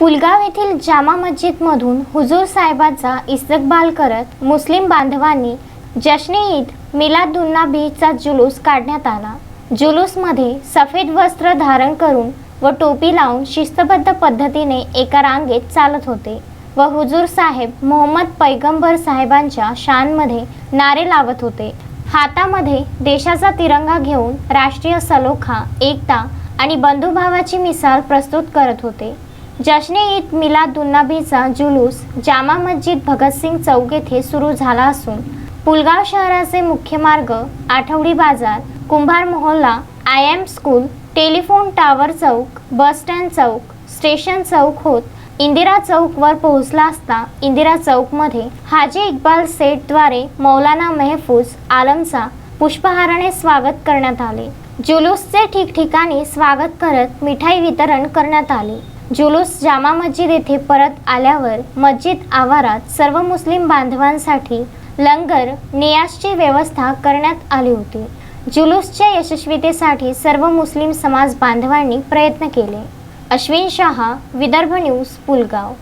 पुलगाव येथील जामा मस्जिदमधून हुजूर साहेबांचा इस्तकबाल करत मुस्लिम बांधवांनी जश्ने ईद मिलादुन्नाबीचा जुलूस काढण्यात आला. जुलूसमध्ये सफेद वस्त्र धारण करून व टोपी लावून शिस्तबद्ध पद्धतीने एका रांगेत चालत होते व हुजूर साहेब मोहम्मद पैगंबर साहेबांच्या शानमध्ये नारे लावत होते. हातामध्ये देशाचा तिरंगा घेऊन राष्ट्रीय सलोखा एकता आणि बंधुभावाची मिसाल प्रस्तुत करत होते. जश्ने ईद मिलादुन्नबीचा जुलूस जामा मस्जिद भगतसिंग चौक येथे सुरू झाला असून पुलगाव शहराचे मुख्य मार्ग आठवडी बाजार कुंभार मोहल्ला I M school telephone tower Chowk bus stand चौक स्टेशन चौक होत इंदिरा चौकवर पोहोचला असता इंदिरा चौकमध्ये हाजी इक्बाल सेठद्वारे मौलाना मेहफूज आलमचा पुष्पहाराने स्वागत करण्यात आले. जुलूसचे ठिकठिकाणी स्वागत करत मिठाई वितरण करण्यात आले. जुलूस जामा मस्जिद येथे परत आल्यावर मस्जिद आवारात सर्व मुस्लिम बांधवांसाठी लंगर नियासची व्यवस्था करण्यात आली होती. जुलूसच्या यशस्वीतेसाठी सर्व मुस्लिम समाज बांधवांनी प्रयत्न केले. अश्विन शहा विदर्भ न्यूज पुलगाव.